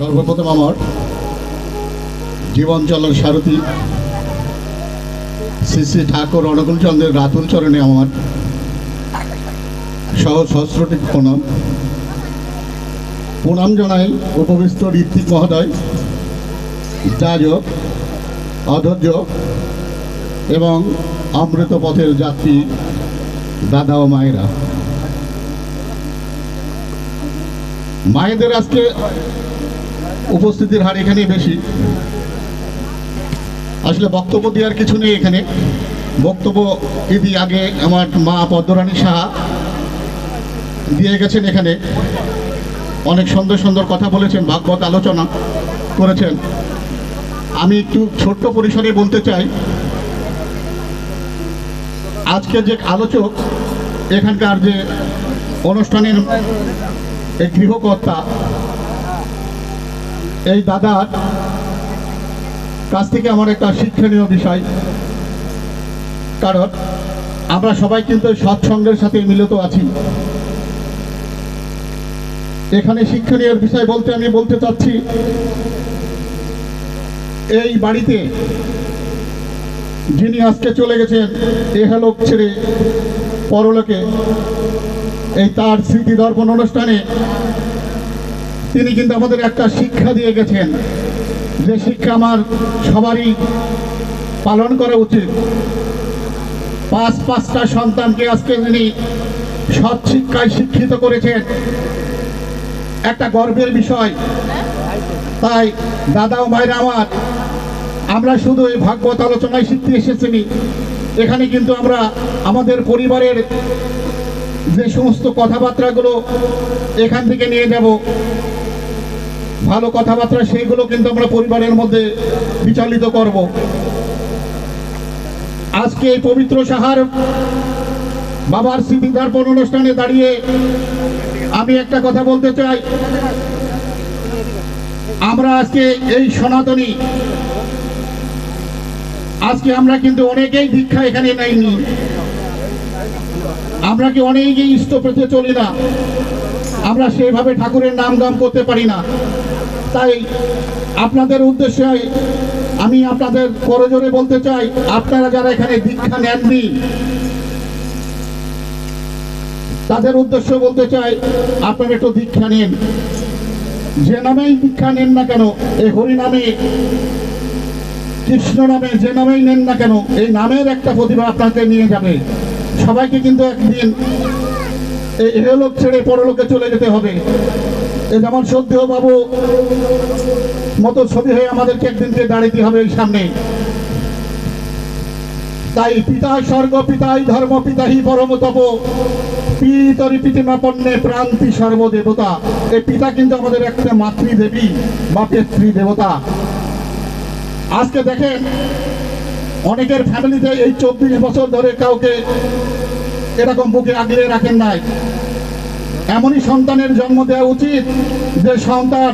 সর্বপ্রথম আমার জীবন চলার সারথী, শ্রী শ্রী ঠাকুর অনুকূল চন্দ্রের রাতুল চরণে আমার সহ সহস্রটি প্রণাম। প্রণাম জানাই উপবিষ্ট ঋত্বিক মহোদয়, যাজক অধৈর্য এবং অমৃত পথের যাত্রী দাদা ও মায়েরা। মায়েদের আজকে উপস্থিতির হার এখানেই বেশি। আসলে বক্তব্য দেওয়ার কিছু নেই এখানে। বক্তব্য ইতি আগে আমার মা পদ্মরানী সাহা দিয়ে গেছেন এখানে। অনেক সুন্দর সুন্দর কথা বলেছেন, ভাগবত আলোচনা করেছেন। আমি একটু ছোট্ট পরিসরে বলতে চাই। আজকে যে আলোচক, এখানকার যে অনুষ্ঠানের এই গৃহকর্তা এই দাদার কাছ থেকে আমার একটা শিক্ষণীয় বিষয়। কারণ আমরা সবাই কিন্তু সৎসঙ্গের সাথে মিলিত আছি। এখানে শিক্ষণীয় বিষয় বলতে আমি বলতে চাচ্ছি, এই বাড়িতে যিনি আজকে চলে গেছেন এহালোক ছেড়ে পরলোকে। এই তার স্মৃতি দর্পণ অনুষ্ঠানে তিনি কিন্তু আমাদের একটা শিক্ষা দিয়ে গেছেন যে শিক্ষা আমার সবারই পালন করা উচিত। পাঁচ পাঁচটা সন্তানকে আজকে তিনি সৎ শিক্ষায় শিক্ষিত করেছেন। একটা গর্বের বিষয়। তাই দাদা ও মায়েরা আমার, আমরা শুধু এই ভাগবত আলোচনায় শিখতে এসেছিনি। এখানে কিন্তু আমরা আমাদের পরিবারের যে সমস্ত কথাবার্তাগুলো এখান থেকে নিয়ে যাব। ভালো কথাবার্তা সেইগুলো কিন্তু আমরা পরিবারের মধ্যে বিচলিত করব। আজকে এই পবিত্র সাহার বাবার স্মৃতিদার্পণ অনুষ্ঠানে দাঁড়িয়ে আমি একটা কথা বলতে চাই। আমরা আজকে এই সনাতনী, আজকে আমরা কিন্তু অনেকেই দীক্ষা এখানে নেইনি। আমরা কি অনেকেই ইষ্ট পেতে চলি না? আমরা সেইভাবে ঠাকুরের নাম গাম করতে পারি না। তাই আপনাদের উদ্দেশ্যে আমি আপনাদের করজোরে বলতে চাই, আপনারা যারা এখানে দীক্ষা নেননি, তাদের উদ্দেশ্য বলতে চাই, আপনারা একটু দীক্ষা নেন। যে নামেই দীক্ষা নেন না কেন এই হরি নামে কৃষ্ণ নামে যে নামেই নেন না কেন, এই নামের একটা প্রতিভা আপনাকে নিয়ে যাবে। সবাইকে কিন্তু একদিন এই এহলোক ছেড়ে পরলোকে চলে যেতে হবে। যেমন সদ্যেহ বাবু মতো ছবি হয়ে আমাদেরকে একদিনকে দাঁড়িয়ে হবে এই সামনে। তাই পিতা স্বর্গ, পিতাই ধর্ম পিতাহি পরম তপ, পিতরি পিতিমাপন্নে প্রান্তি সর্বদেবতা। এই পিতা কিন্তু আমাদের একটা মাতৃদেবী, বা পিতৃ দেবতা আজকে দেখেন, অনেকের ফ্যামিলিতে এই চব্বিশ বছর ধরে কাউকে এরকম বুকে আগলে রাখেন নাই। এমনই সন্তানের জন্ম দেওয়া উচিত যে সন্তান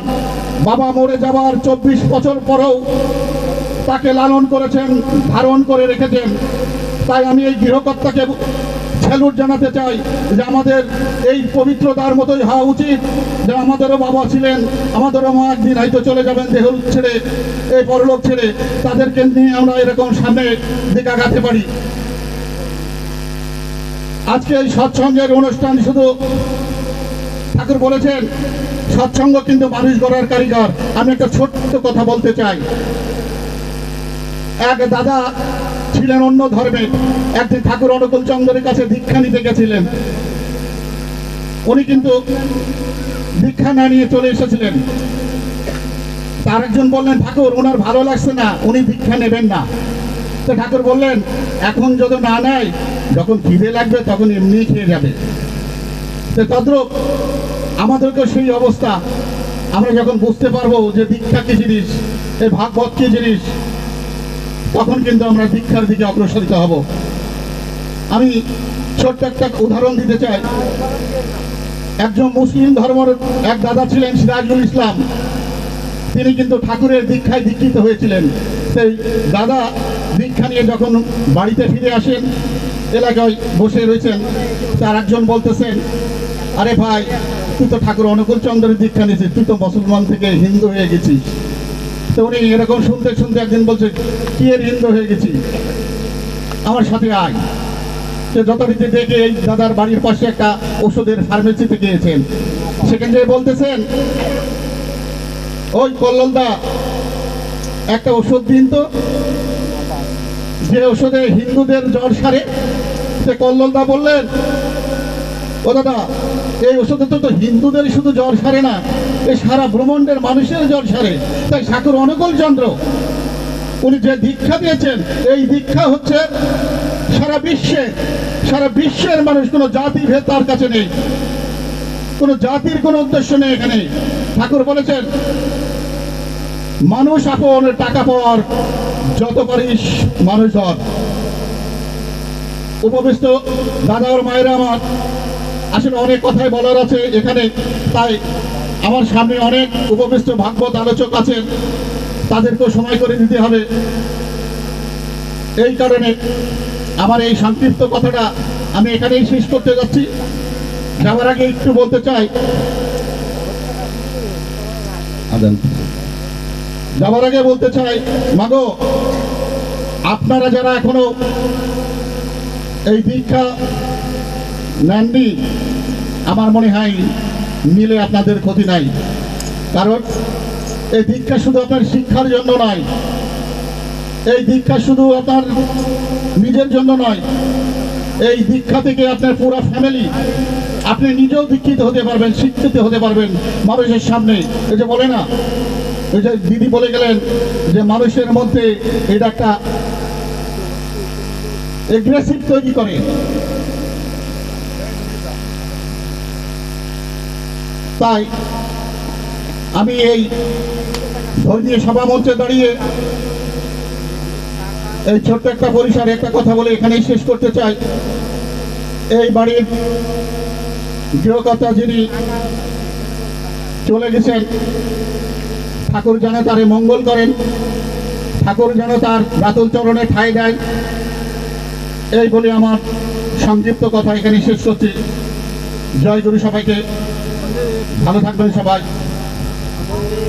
বাবা মরে যাওয়ার চব্বিশ বছর পরেও তাকে লালন করেছেন, ধারণ করে রেখেছেন। তাই আমি এই গৃহকর্তাকে স্যালুট জানাতে চাই যে আমাদের এই পবিত্রতার মতোই হওয়া উচিত, যে আমাদেরও বাবা ছিলেন, আমাদেরও মা একদিন হয়তো চলে যাবেন দেহ ছেড়ে, এই পরলোক ছেড়ে। তাদেরকে নিয়ে আমরা এরকম সামনে দিকে আগাতে পারি। আজকে এই সৎসঙ্গের অনুষ্ঠান শুধু ঠাকুর বলেছেন, সৎসঙ্গ কিন্তু মানুষ গড়ার কারিগর। আমি একটা ছোট্ট কথা বলতে চাই। এক দাদা ছিলেন অন্য ধর্মে, একদিন ঠাকুর অনুকূল চন্দ্রের কাছে দীক্ষা নিতে গেছিলেন। উনি কিন্তু দীক্ষা না নিয়ে চলে এসেছিলেন। তার একজন বললেন, ঠাকুর ওনার ভালো লাগছে না, উনি দীক্ষা নেবেন না। তো ঠাকুর বললেন, এখন যদি না নেয়, যখন খিদে লাগবে, তখন এমনি খেয়ে যাবে। তো তদ্রুপ আমাদেরকে সেই অবস্থা। আমরা যখন বুঝতে পারব যে দীক্ষা কি জিনিস এই ভাগবত কি জিনিস, তখন কিন্তু আমরা দীক্ষার দিকে অগ্রসরিত হব। আমি ছোট্ট একটা উদাহরণ দিতে চাই। একজন মুসলিম ধর্মের এক দাদা ছিলেন, সিরাজুল ইসলাম। তিনি কিন্তু ঠাকুরের দীক্ষায় দীক্ষিত হয়েছিলেন। সেই দাদা দীক্ষা নিয়ে যখন বাড়িতে ফিরে আসেন, এলাকায় বসে রয়েছেন, তার একজন বলতেছেন, আরে ভাই তুই তো ঠাকুর অনুকূল চন্দ্রের দীক্ষা নিয়েছিস তুই তো মুসলমান থেকে হিন্দু হয়ে গেছিস। তো উনি এরকম শুনতে শুনতে একদিন বলছে, কি এর হিন্দু হয়ে গেছি? আমার সাথে আয়। সে যথারীতি দেখে এই দাদার বাড়ির পাশে একটা ওষুধের ফার্মেসিতে গিয়েছেন। সেখান থেকে বলতেছেন, ওই কল্ললদা একটা ওষুধ দিন তো। যে ওষুধে হিন্দুদের জ্বর সারে, সে কল্ললদা বললেন, ও দাদা এই ওষুধে তো তো হিন্দুদের শুধু জ্বর সারে না, এই সারা ব্রহ্মাণ্ডের মানুষের জ্বর সারে। তাই ঠাকুর অনুকূল চন্দ্র, উনি যে দীক্ষা দিয়েছেন, এই দীক্ষা হচ্ছে সারা বিশ্বে, সারা বিশ্বের মানুষ, কোনো জাতি ভেদ তার কাছে নেই। কোনো জাতির কোনো উদ্দেশ্য নেই এখানে। ঠাকুর বলেছেন, মানুষ আপন, টাকা পাওয়ার যত পারিস মানুষ হন উপবিষ্ট দাদা ওর মায়েরা আমার আসলে অনেক কথাই বলার আছে এখানে। তাই আমার সামনে অনেক উপবিষ্ট ভাগবত আলোচক আছেন। তাদেরকেও সময় করে দিতে হবে। এই কারণে আমার এই সংক্ষিপ্ত কথাটা আমি এখানেই শেষ করতে যাচ্ছি। যাওয়ার আগে একটু বলতে চাই। যাওয়ার আগে বলতে চাই মাগো আপনারা যারা এখনও এই দীক্ষা নেননি। আমার মনে হয় মিলে আপনাদের ক্ষতি নাই। কারণ এই দীক্ষা শুধু আপনার শিক্ষার জন্য নয়। এই দীক্ষা শুধু আপনার নিজের জন্য নয়। এই দীক্ষা থেকে আপনার পুরো ফ্যামিলি আপনি নিজেও দীক্ষিত হতে পারবেন, শিক্ষিত হতে পারবেন মানুষের সামনে। এই যে বলে না, এই যে দিদি বলে গেলেন যে মানুষের মধ্যে এটা একটা এগ্রেসিভ তৈরি করে। তাই আমি এই ধর্মীয় সভা মঞ্চে দাঁড়িয়ে এই ছোট্ট একটা পরিসরে একটা কথা বলে এখানেই শেষ করতে চাই। এই বাড়ির গৃহকর্তা যিনি চলে গেছেন, ঠাকুর যেন তারে মঙ্গল করেন, ঠাকুর যেন তার রাতুল চরণে ঠাঁই দেয়। এই বলে আমার সংক্ষিপ্ত কথা এখানে শেষ করছি। জয় গুরু সবাইকে। ভালো থাকবেন সবাই।